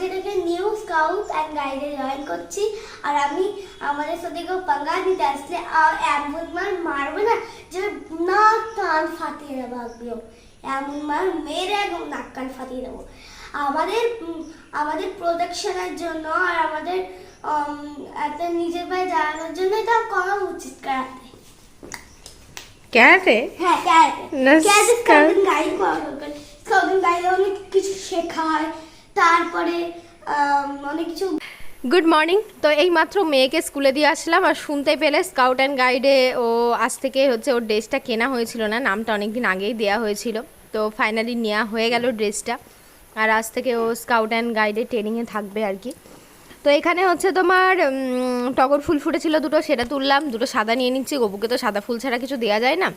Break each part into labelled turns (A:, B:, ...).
A: আজকে থেকে new scout and গাইডে জয়েন করছি। আর আমি আমাদের সাথে কেউ পাঙ্গা দিতে আসলে এমন মার মারবে না যে নাক কান ফাটিয়ে দেবো একদম এমন মার মেরে একদম নাক কান ফাটিয়ে দেবো। আমাদের আমাদের প্রোটেকশনের জন্য আর আমাদের একটা নিজের পায়ে দাঁড়ানোর জন্য এটা করা উচিত কারাতে
B: ক্যারাটে
A: হ্যাঁ ক্যারাতে
B: স্কাউট-
A: স্কাউটিং গাইড করা দরকার। স্কাউটিং গাইডে অনেক কিছু শেখায় তারপরে অনেক কিছু।
B: গুড মর্নিং তো এই মাত্র মেয়েকে স্কুলে দিয়ে আসলাম আর শুনতে পেলে স্কাউট অ্যান্ড গাইডে ও আজ থেকে হচ্ছে ওর ড্রেসটা কেনা হয়েছিল না, নামটা অনেক দিন আগেই দেওয়া হয়েছিল। তো ফাইনালি নেওয়া হয়ে গেল ড্রেসটা আর আজ থেকে ও স্কাউট অ্যান্ড গাইডে ট্রেনিংয়ে থাকবে আর কি। তো এখানে হচ্ছে তোমার টগর ফুল ফুটেছিল দুটো, সেটা তুললাম, দুটো সাদা নিয়ে নিচ্ছি, গবুকে তো সাদা ফুল ছাড়া কিছু দেওয়া যায় না।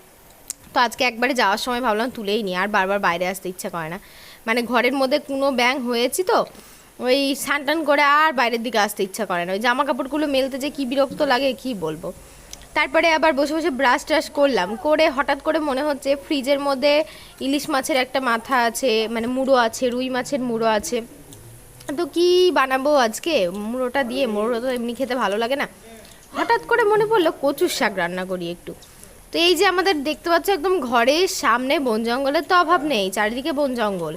B: তো আজকে একবারে যাওয়ার সময় ভাবলাম তুলেই নিই আর বারবার বাইরে আসতে ইচ্ছা করে না। মানে ঘরের মধ্যে কোনো ব্যাং হয়েছি তো, ওই টান করে আর বাইরের দিকে আসতে ইচ্ছা করে না। ওই জামা কাপড়গুলো মেলতে যে কী বিরক্ত লাগে কি বলব। তারপরে আবার বসে বসে ব্রাশ ট্রাশ করলাম, করে হঠাৎ করে মনে হচ্ছে ফ্রিজের মধ্যে ইলিশ মাছের একটা মাথা আছে মানে মুড়ো আছে, রুই মাছের মুড়ো আছে। তো কি বানাবো আজকে? মুড়োটা দিয়ে মুড়ো তো এমনি খেতে ভালো লাগে না। হঠাৎ করে মনে পড়ল কচুর শাক রান্না করি একটু। তো এই যে আমাদের দেখতে পাচ্ছ একদম ঘরের সামনে বন জঙ্গলের তো অভাব নেই, চারিদিকে বন জঙ্গল।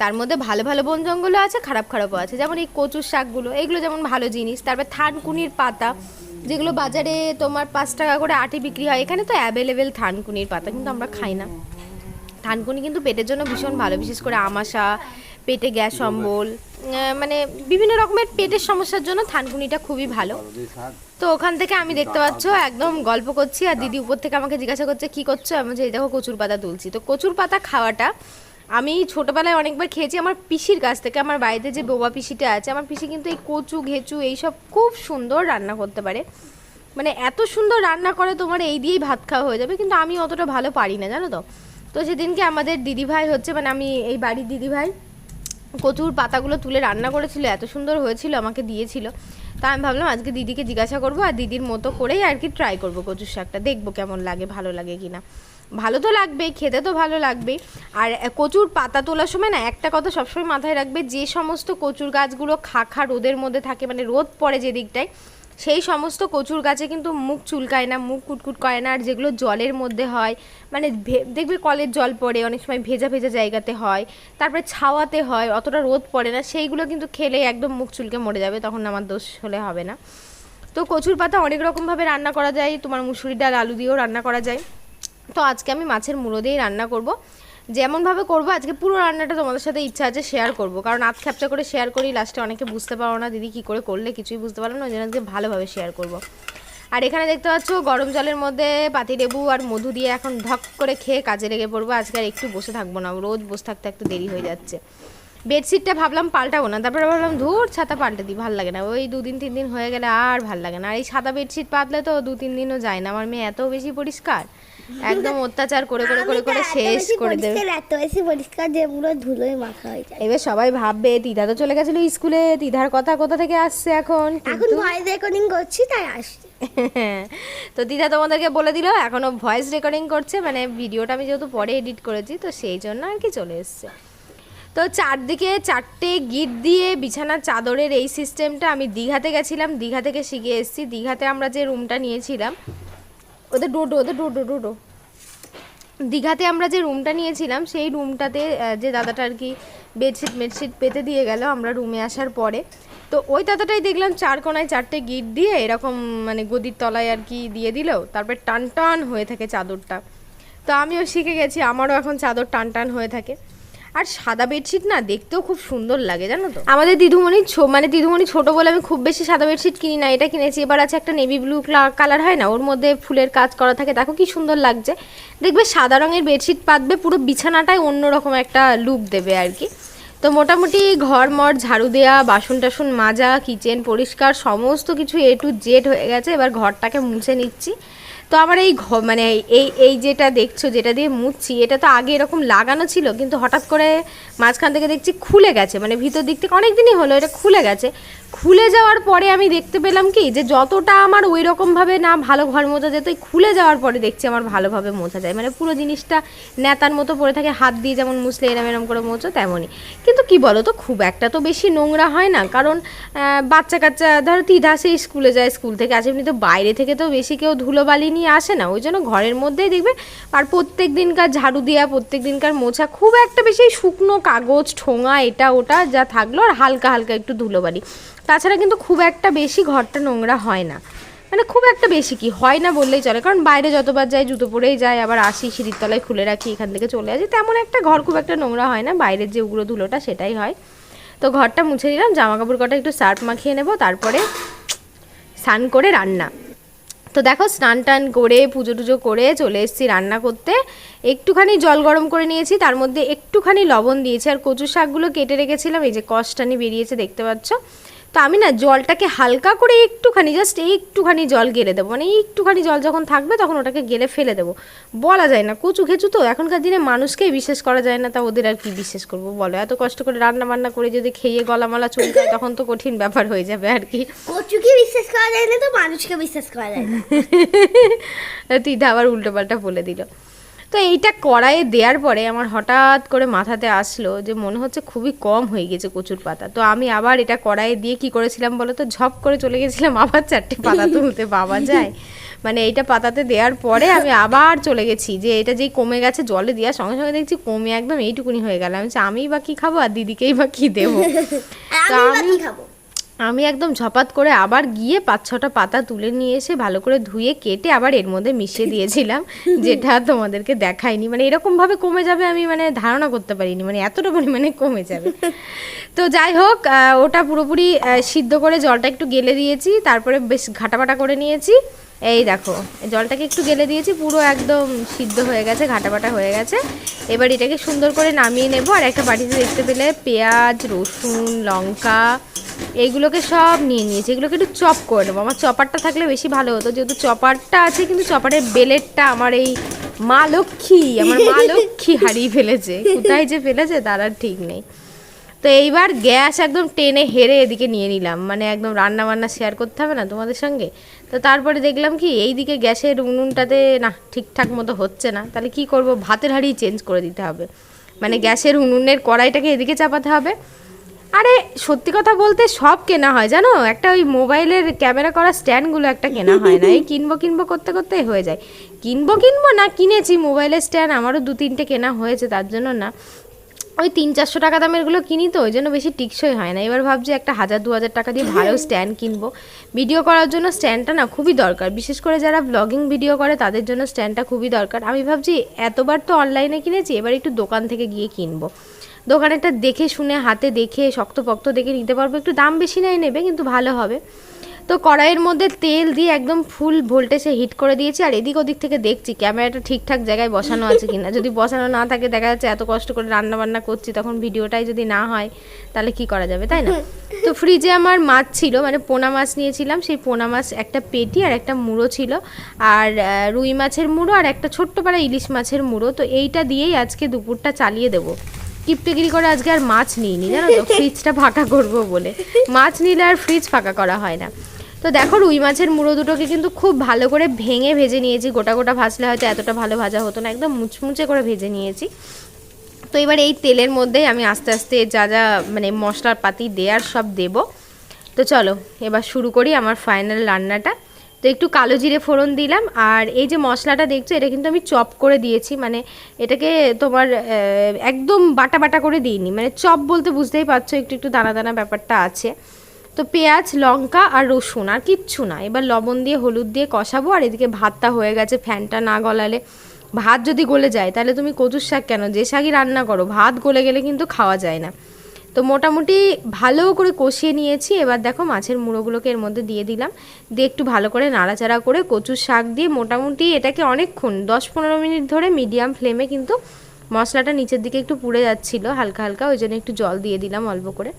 B: তার মধ্যে ভালো ভালো বন জঙ্গলও আছে, খারাপ খারাপও আছে। যেমন এই কচুর শাকগুলো, এগুলো যেমন ভালো জিনিস। তারপর থানকুনির পাতা, যেগুলো বাজারে তোমার পাঁচ টাকা করে আটি বিক্রি হয়, এখানে তো অ্যাভেলেবেল থানকুনির পাতা, কিন্তু আমরা খাই না। থানকুনি কিন্তু পেটের জন্য ভীষণ ভালো, বিশেষ করে আমাশা পেটে গ্যাস অম্বল মানে বিভিন্ন রকমের পেটের সমস্যার জন্য থানকুনিটা খুবই ভালো। তো ওখান থেকে আমি দেখতে পাচ্ছ, একদম গল্প করছি, আর দিদি উপর থেকে আমাকে জিজ্ঞাসা করছে, কি করছ? আমি যে দেখো কচুর পাতা তুলছি। তো কচুর পাতা খাওয়াটা আমি ছোটবেলায় অনেকবার খেয়েছি, আমার পিসির কাছ থেকে, আমার বাড়িতে যে বোবা পিসিটা আছে, আমার পিসি কিন্তু এই কচু, ঘেঁচু, এইসব খুব সুন্দর রান্না করতে পারে। মানে এত সুন্দর রান্না করে তোমার এই দিয়েই ভাত খাওয়া হয়ে যাবে, কিন্তু আমি অতটা ভালো পারি না, জানো তো। তো সেদিনকে আমাদের দিদিভাই হচ্ছে মানে আমি এই বাড়ির দিদিভাই, কচুর পাতাগুলো তুলে রান্না করেছিল, এত সুন্দর হয়েছিল, আমাকে দিয়েছিল। তা আমি ভাবলাম আজকে দিদিকে জিজ্ঞাসা করব, আর দিদির মতো করেই আর কি ট্রাই করব কচুর শাকটা, দেখব কেমন লাগে, ভালো লাগে কিনা। ভালো তো লাগবেই খেতে তো ভালো লাগবে। আর কচুর পাতা তোলার সময় না একটা কথা সবসময় মাথায় রাখবে, যে সমস্ত কচুর গাছগুলো খাখা রোদের মধ্যে থাকে মানে রোদ পড়ে যে দিকটায়, সেই সমস্ত কচুর গাছে কিন্তু মুখ চুলকায় না, মুখ কুটকুট করে না, আর যেগুলো জলের মধ্যে হয় মানে দেখবে কলের জল পড়ে, অনেক সময় ভেজা ভেজা জায়গাতে হয়, তারপরে ছাওয়াতে হয়, অতটা রোদ পড়ে না, সেইগুলো কিন্তু খেলে একদম মুখ চুলকে মরে যাবে, তখন আমার দোষ হলে হবে না। তো কচুর পাতা অনেক রকমভাবে রান্না করা যায়, তোমার মুসুরি ডাল, আলু দিয়েও রান্না করা যায়। তো আজকে আমি মাছের মুড়ো দিয়েই রান্না করব। যেমনভাবে করব, আজকে পুরো রান্নাটা তোমাদের সাথে ইচ্ছা আছে শেয়ার করব। কারণ আধ খ্যাপচা করে শেয়ার করি লাস্টে অনেকে বুঝতে পারো না, দিদি কী করে করলে? কিছুই বুঝতে পারো না, ওই জন্য আজকে ভালোভাবে শেয়ার করব। আর এখানে দেখতে পাচ্ছ, গরম জলের মধ্যে পাতিলেবু আর মধু দিয়ে এখন ধক করে খেয়ে কাজে লেগে পড়ব। আজকে আর একটু বসে থাকব না, রোজ বসে থাকতে একটু দেরি হয়ে যাচ্ছে। বেডশিটটা ভাবলাম পাল্টাবো না, তারপরে ভাবলাম, ধুর, ছাতা পাল্টে দিই, ভালো লাগে না। ওই দুদিন, তিন দিন হয়ে গেলে আর ভালো লাগে না। আর এই সাদা বেডশিট পাতলে তো দু, তিন দিনও যায় না। আমার মেয়ে এত বেশি পরিষ্কার। একদম অত্যাচার করে করে করে করে শেষ করে দেবে।
A: এত বেশি পরিষ্কার যে পুরো ধুলোয় মাখা হয়ে যায়।
B: এবার সবাই ভাববে দিদা তো চলে গেছিল স্কুলে দিদার কথা কোথা থেকে আসছে এখন?
A: এখন ভয়েস রেকর্ডিং করছি তাই আসছে।
B: তো দিদা তোমাদেরকে বলে দিল এখনও ভয়েস রেকর্ডিং করছে মানে ভিডিওটা আমি যেহেতু পরে এডিট করেছি তো সেই জন্য আর কি চলে এসছে। তো চারদিকে চারটে গিট দিয়ে বিছানার চাদরের এই সিস্টেমটা আমি দীঘাতে গেছিলাম দীঘা থেকে শিখে এসেছি। দীঘাতে আমরা যে রুমটা নিয়েছিলাম ওদের ডোডো ওদের ডোডো ডোডো। দীঘাতে আমরা যে রুমটা নিয়েছিলাম, সেই রুমটাতে যে দাদাটা আর কি বেডশিট মেডশিট পেতে দিয়ে গেল আমরা রুমে আসার পরে। তো ওই দাদাটাই দেখলাম চার কোনায় চারটে গিট দিয়ে এরকম মানে গদির তলায় আর কি দিয়ে দিল, তারপর টান টান হয়ে থাকে চাদরটা। তো আমিও শিখে গেছি, আমারও এখন চাদর টান টান হয়ে থাকে। আর সাদা বেডশিট না দেখতেও খুব সুন্দর লাগে, জানো তো? আমাদের দিদুমণি মানে দিদুমণি ছোট বলে আমি খুব বেশি সাদা বেডশিট কিনি না, এটা কিনেছি। এবার আছে একটা নেভি ব্লু কালার হয় না, ওর মধ্যে ফুলের কাজ করা থাকে, দেখো কি সুন্দর লাগছে। দেখবে সাদা রঙের বেডশিট পাতবে, পুরো বিছানাটাই অন্যরকম একটা লুক দেবে আর কি। তো মোটামুটি ঘর, মর, ঝাড়ু দেওয়া বাসন টাসন মাজা কিচেন পরিষ্কার, সমস্ত কিছু এ টু জেড হয়ে গেছে, এবার ঘরটাকে মুছে নিচ্ছি। তো আমার এই মানে এই এই যেটা দেখছ, যেটা দিয়ে মুছছি, এটা তো আগে এরকম লাগানো ছিল, কিন্তু হঠাৎ করে মাঝখান থেকে দেখছি খুলে গেছে মানে ভিতর দিক থেকে অনেক দিনই হলো, এটা খুলে গেছে। খুলে যাওয়ার পরে আমি দেখতে পেলাম কি, যে যতটা আমার ওই রকমভাবে না ভালো ঘর মোছা যেত খুলে যাওয়ার পরে দেখছি আমার ভালোভাবে মোছা যায়। মানে পুরো জিনিসটা নেতার মতো পড়ে থাকে, হাত দিয়ে যেমন মুছলে এরম এরম করে মোছো তেমনই। কিন্তু কি বলো তো খুব একটা তো বেশি নোংরা হয় না, কারণ বাচ্চা কাচ্চা ধরো তিধা সেই স্কুলে যায়, স্কুল থেকে আসে এমনি তো বাইরে থেকে তো বেশি কেউ ধুলোবালি নিয়ে আসে না, ওই জন্য ঘরের মধ্যেই দেখবে। আর প্রত্যেক দিনকার ঝাড়ু দেওয়া প্রত্যেক দিনকার মোছা, খুব একটা বেশি শুকনো কাগজ, ঠোঙা, এটা ওটা যা থাকল, আর হালকা হালকা একটু ধুলোবালি। তাছাড়া কিন্তু খুব একটা বেশি ঘরটা নোংরা হয় না। মানে খুব একটা বেশি কি, হয় না বললেই চলে। কারণ বাইরে যতবার যাই, জুতো পরেই যাই, আবার আসি, সিঁড়ির তলায় খুলে রাখি, এখান থেকে চলে আসি। তেমন একটা ঘর খুব একটা নোংরা হয় না, বাইরের যে উগ্র ধুলোটা সেটাই হয়। তো ঘরটা মুছে দিলাম জামা কাপড় কটা একটু সার্ফ মাখিয়ে নেব, তারপরে স্নান করে রান্না। তো দেখো স্নান টান করে, পুজো টুজো করে চলে এসেছি রান্না করতে। একটুখানি জল গরম করে নিয়েছি, তার মধ্যে একটুখানি লবণ দিয়েছি। আর কচু শাকগুলো কেটে রেখেছিলাম, এই যে কষ্টানি বেরিয়েছে, দেখতে পাচ্ছ। তো আমি না জলটাকে হালকা করে একটুখানি জাস্ট একটুখানি জল গেলে দেবো। মানে একটুখানি জল যখন থাকবে তখন ওটাকে গেলে ফেলে দেবো। বলা যায় না কচু খেচু তো এখনকার দিনে মানুষকেই বিশ্বাস করা যায় না তা ওদের আর কি বিশ্বাস করব বলো? এত কষ্ট করে রান্না বান্না করে যদি খেয়ে গলামালা চলে যায় তখন তো কঠিন ব্যাপার হয়ে যাবে আর কি।
A: কচুকে বিশ্বাস করা যায় না তো মানুষকে বিশ্বাস করা যায় না।
B: তিধা আবার উল্টো পাল্টা বলে দিল। তো এইটা কড়াইয়ে দেওয়ার পরে আমার হঠাৎ করে মাথাতে আসলো যে মনে হচ্ছে খুবই কম হয়ে গেছে কচুর পাতা। তো আমি আবার এটা কড়াইয়ে দিয়ে কি করেছিলাম বলো তো? ঝপ করে চলে গেছিলাম আবার চারটে পাতা তুলতে বাবা যায়। মানে এইটা পাতাতে দেওয়ার পরে আমি আবার চলে গেছি যে এটা যেই কমে গেছে জলে দেওয়ার সঙ্গে সঙ্গে দেখছি কমে একদম এইটুকুনি হয়ে গেল। আমি আমিই বা কি খাব আর দিদিকেই বা কি দেবো? তো
A: আমি
B: আমি
A: খাব?
B: আমি একদম ঝপাত করে আবার গিয়ে পাঁচ ছটা পাতা তুলে নিয়ে এসে ভালো করে ধুয়ে কেটে আবার এর মধ্যে মিশিয়ে দিয়েছিলাম যেটা তোমাদেরকে দেখাইনি। মানে এরকমভাবে কমে যাবে আমি মানে ধারণা করতে পারিনি মানে এতটা পরিমাণে কমে যাবে। তো যাই হোক ওটা পুরোপুরি সিদ্ধ করে জলটা একটু গেলে দিয়েছি তারপরে বেশ ঘাটাপাটা করে নিয়েছি। এই দেখো জলটাকে একটু গেলে দিয়েছি পুরো একদম সিদ্ধ হয়ে গেছে ঘাটাপাটা হয়ে গেছে। এবার এটাকে সুন্দর করে নামিয়ে নেব আর একটা বাটিতে দেখতে পেলে পেঁয়াজ রসুন লঙ্কা এইগুলোকে সব নিয়ে নিয়েছি। এগুলোকে একটু চপ করে নেব। আমার চপারটা থাকলে বেশি ভালো হতো। যেহেতু চপারটা আছে, কিন্তু চপারের বেলেটটা আমার এই মা লক্ষ্মী, আমার মা লক্ষ্মী হারিয়ে ফেলেছে। কোথায় যে ফেলেছে, তার আর ঠিক নেই। তো এইবার গ্যাস একদম টেনে হেরে এদিকে নিয়ে নিলাম। মানে একদম রান্না বান্না শেয়ার করতে হবে না তোমাদের সঙ্গে। তো তারপরে দেখলাম কি, এইদিকে গ্যাসের উনুনটাতে না ঠিকঠাক মতো হচ্ছে না। তাহলে কি করব? ভাতের হাঁড়ি চেঞ্জ করে দিতে হবে। মানে গ্যাসের উনুনের কড়াইটাকে এদিকে চাপাতে হবে। আরে, সত্যি কথা বলতে সব কেনা হয়, জানো? একটা ওই মোবাইলের ক্যামেরা করা স্ট্যান্ডগুলো একটা কেনা হয় না। এই কিনবো কিনবো করতে করতে হয়ে যায়। কিনবো কিনবো না, কিনেছি মোবাইলের স্ট্যান্ড, আমারও দু তিনটে কেনা হয়েছে, তার জন্য না। ওই তিন চারশো টাকা দামেরগুলো কিনি তো, ওই জন্য বেশি টিকসই হয় না। এবার ভাবছি একটা হাজার, দু হাজার টাকা দিয়ে ভালো স্ট্যান্ড কিনবো। ভিডিও করার জন্য স্ট্যান্ডটা না খুবই দরকার। বিশেষ করে যারা ব্লগিং ভিডিও করে, তাদের জন্য স্ট্যান্ডটা খুবই দরকার। আমি ভাবছি, এতবার তো অনলাইনে কিনেছি, এবার একটু দোকান থেকে গিয়ে কিনবো। দোকানেরটা দেখে শুনে, হাতে দেখে শক্ত শক্তপক্ত দেখে নিতে পারব। একটু দাম বেশি নাই নেবে, কিন্তু ভালো হবে। তো কড়াইয়ের মধ্যে তেল দিয়ে একদম ফুল ভোল্টেজে হিট করে দিয়েছি, আর এদিক ওদিক থেকে দেখছি ক্যামেরাটা ঠিকঠাক জায়গায় বসানো আছে কিনা। যদি বসানো না থাকে, দেখা যাচ্ছে এত কষ্ট করে রান্না বান্না করছি, তখন ভিডিওটাই যদি না হয়, তাহলে কি করা যাবে, তাই না? তো ফ্রিজে আমার মাছ ছিল মানে পোনা মাছ নিয়েছিলাম, সেই পোনা মাছ একটা পেটি আর একটা মুড়ো ছিল। আর রুই মাছের মুড়ো আর একটা ছোট্ট পাড়া ইলিশ মাছের মুড়ো। তো এইটা দিয়েই আজকে দুপুরটা চালিয়ে দেবো। কিপটেগিরি করে আজকে আর মাছ নিইনি জানো তো? ফ্রিজটা ফাঁকা করব বলে। মাছ নিলে আর ফ্রিজ ফাঁকা করা হয় না। তো দেখো রুই মাছের মুড়ো দুটোকে কিন্তু খুব ভালো করে ভেঙে ভেজে নিয়েছি। গোটা গোটা ভাজলে হয়তো এতটা ভালো ভাজা হতো না একদম মুচমুচে করে ভেজে নিয়েছি। তো এবার এই তেলের মধ্যেই আমি আস্তে আস্তে যা যা মানে মশলার পাতি দেওয়ার সব দেব। তো চলো এবার শুরু করি আমার ফাইনাল রান্নাটা। তো একটু কালো জিরে ফোড়ন দিলাম, আর এই যে মশলাটা দেখছ, এটা কিন্তু আমি চপ করে দিয়েছি মানে এটাকে তোমার একদম বাটা বাটা করে দিইনি মানে চপ বলতে বুঝতেই পারছ, একটু একটু দানা দানা ব্যাপারটা আছে। তো পেঁয়াজ, লঙ্কা আর রসুন, আর কিচ্ছু না, এবার লবণ দিয়ে, হলুদ দিয়ে কষাবো, আর এদিকে ভাতটা হয়ে গেছে, ফ্যানটা না গলালে। ভাত যদি গলে যায়, তাহলে তুমি কচুর শাক কেন? যে শাকই রান্না করো, ভাত গলে গেলে কিন্তু খাওয়া যায় না। তো মোটামুটি ভালো করে কষিয়ে নিয়েছি। এবার দেখো মাছের মুড়োগুলোকে এর মধ্যে দিয়ে দিলাম। দিয়ে একটু ভালো করে নাড়াচাড়া করে কচুর শাক দিয়ে মোটামুটি এটাকে অনেকক্ষণ, দশ পনেরো মিনিট ধরে মিডিয়াম ফ্লেমে কিন্তু মশলাটা নিচের দিকে একটু পুড়ে যাচ্ছিল, হালকা হালকা, ওই জন্য একটু জল দিয়ে দিলাম অল্প করে।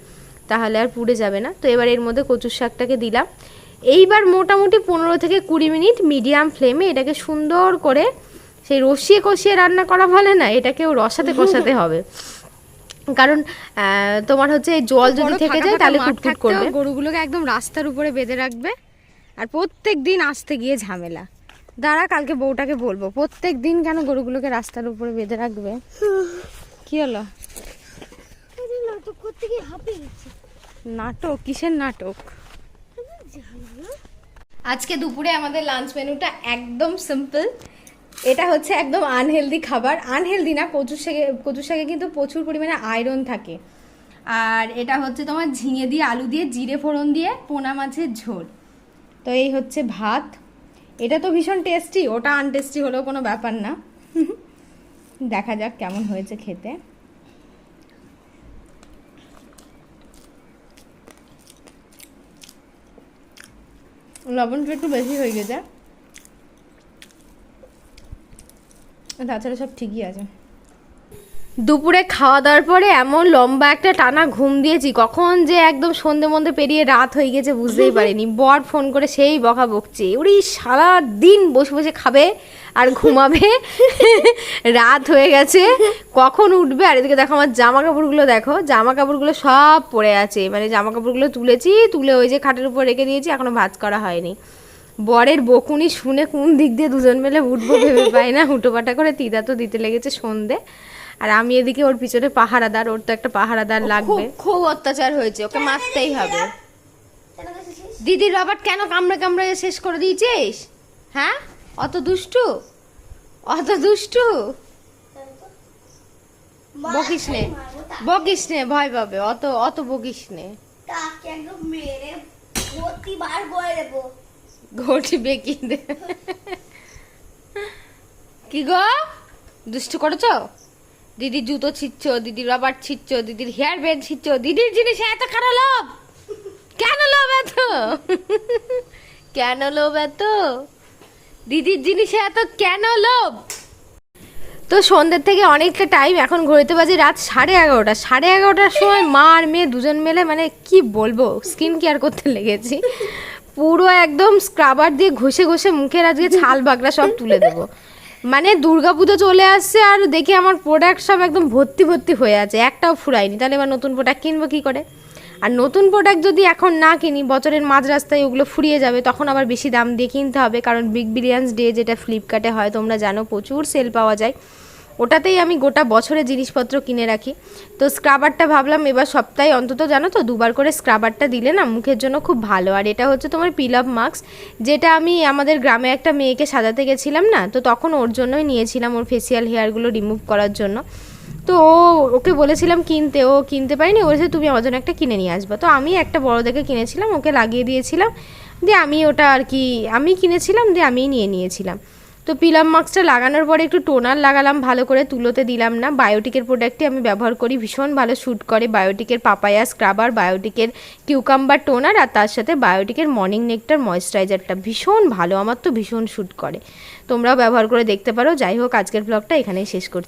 B: তাহলে আর পুড়ে যাবে না। তো এবার এর মধ্যে কচুর শাকটাকে দিলাম। এইবার মোটামুটি পনেরো থেকে কুড়ি মিনিট মিডিয়াম ফ্লেমে এটাকে সুন্দর করে সেই রসিয়ে কষিয়ে রান্না করা বলে না, এটাকেও রসাতে কষাতে হবে। কারণ আহ, তোমার হচ্ছে জল যদি থেকে যায় তাহলে কুটকুট করবে।
C: গরুগুলোকে একদম রাস্তার উপরে বেঁধে রাখবে আর প্রত্যেক দিন আসতে গিয়ে ঝামেলা। দাঁড়া কালকে বউটাকে বলব প্রত্যেক দিন কেন গরুগুলোকে রাস্তার উপরে বেঁধে রাখবে? কি হলো?
A: নাটক
C: কিসের নাটক?
B: আজকে দুপুরে আমাদের লাঞ্চ মেনুটা একদম সিম্পল এটা হচ্ছে একদম আনহেলদি খাবার। আনহেলদি না, কচু শাকে কচু শাকে কিন্তু প্রচুর পরিমাণে আয়রন থাকে। আর এটা হচ্ছে তোমার ঝিঙে দিয়ে, আলু দিয়ে, জিরে ফোড়ন দিয়ে, পোনা মাছের ঝোল। তো এই হচ্ছে ভাত। এটা তো ভীষণ টেস্টি ওটা আনটেস্টি হলেও কোনো ব্যাপার না। দেখা যাক কেমন হয়েছে খেতে। লবণটা একটু বেশি হয়ে গেছে। তাছাড়া সব ঠিকই আছে। দুপুরে খাওয়া দাওয়ার পরে এমন লম্বা একটা টানা ঘুম দিয়েছি, কখন যে একদম সন্ধে মধ্যে পেরিয়ে রাত হয়ে গেছে বুঝতেই পারিনি। বর ফোন করে সেই বকা বকছে ওরে সারা দিন বসে বসে খাবে আর ঘুমাবে। রাত হয়ে গেছে, কখন উঠবে? আর এদিকে দেখো আমার জামা কাপড়গুলো দেখো জামা কাপড়গুলো সব পড়ে আছে। মানে জামা কাপড়গুলো তুলেছি, তুলে ওই যে খাটের উপর রেখে দিয়েছি, এখনও ভাজ করা হয়নি। বরের বকুনি শুনে কোন দিক দিয়ে দুজন মিলে উঠবো ভেবে পাই না। হুটোপাটা করে তিদা তো দিতে লেগেছে সন্ধে। আর আমি এদিকে ওর পিছনে পাহারাদার ওর তো একটা পাহারাদার লাগবে। খুব অত্যাচার হয়েছে ওকে মারতেই হবে। দিদির রবার্ট কেন কামড়ে কামড়ে শেষ করে দিয়েছিস? হ্যাঁ? অত দুষ্টু? অত দুষ্টু? বকিস নে বকিস নে ভয় পাবে অত অত বকিস নে।
A: তাকে একদম মেরে ভর্তি বার দেবো।
B: ঘটি বেঁকি দে। কি গো? দুষ্টু করেছ? দিদির জুতো ছিচ্ছ দিদির রবার ছিচ্ছ দিদির হেয়ার ব্যান্ড ছিচ্ছ দিদির জিনিসে এত খারাপ লোভ? কেন লোভ এত? কেন লোভ এত? দিদির জিনিসে এত কেন লোভ? তো সন্ধ্যের থেকে অনেকটা টাইম এখন ঘড়িতে বাজে রাত সাড়ে এগারোটা। সাড়ে এগারোটার সময় মা আর মেয়ে দুজন মিলে মানে কি বলব স্কিন কেয়ার করতে লেগেছি। পুরো একদম স্ক্রাবার দিয়ে ঘষে ঘষে মুখের আজকে ছাল বাগড়া সব তুলে দেবো। মানে দুর্গাপুজো চলে আসছে আর দেখি আমার প্রোডাক্ট সব একদম ভর্তি ভর্তি হয়ে আছে, একটাও ফুরায়নি। তাহলে এবার নতুন প্রোডাক্ট কিনবো কি করে? আর নতুন প্রোডাক্ট যদি এখন না কিনি, বছরের মাঝ রাস্তায় ওগুলো ফুরিয়ে যাবে, তখন আবার বেশি দাম দিয়ে কিনতে হবে। কারণ বিগ বিলিয়ন্স ডে যেটা ফ্লিপকার্টে হয়, তোমরা জানো প্রচুর সেল পাওয়া যায়। ওটাতেই আমি গোটা বছরে জিনিসপত্র কিনে রাখি। তো স্ক্রাবারটা ভাবলাম এবার সপ্তাহে অন্তত জানো তো দুবার করে স্ক্রাবারটা দিলে না মুখের জন্য খুব ভালো। আর এটা হচ্ছে তোমার পিল আপ মাস্ক যেটা আমি আমাদের গ্রামে একটা মেয়েকে সাজাতে গেছিলাম না, তো তখন ওর জন্যই নিয়েছিলাম ওর ফেসিয়াল হেয়ারগুলো রিমুভ করার জন্য। তো ও, ওকে বলেছিলাম কিনতে, ও কিনতে পারিনি বলেছে, তুমি আমার জন্য একটা কিনে নিয়ে আসবে। তো আমি একটা বড় দেখে কিনেছিলাম, ওকে লাগিয়ে দিয়েছিলাম, দিয়ে আমি ওটা আর কি, আমি কিনেছিলাম, দিয়ে আমিই নিয়ে নিয়েছিলাম। তো পিলাম মাস্কটা লাগানোর পরে একটু টোনার লাগালাম, ভালো করে তুলোতে দিলাম না। বায়োটিকের প্রোডাক্টে আমি ব্যবহার করি, ভীষণ ভালো শ্যুট করে। বায়োটিকের পাপায়া স্ক্রাবার বায়োটিকের কিউকাম্বার টোনার আর তার সাথে বায়োটিকের মর্নিং নেকটার ময়েশ্চারাইজারটা ভীষণ ভালো, আমার তো ভীষণ শ্যুট করে। তোমরাও ব্যবহার করে দেখতে পারো। যাই হোক, আজকের ব্লগটা এখানেই শেষ করছি।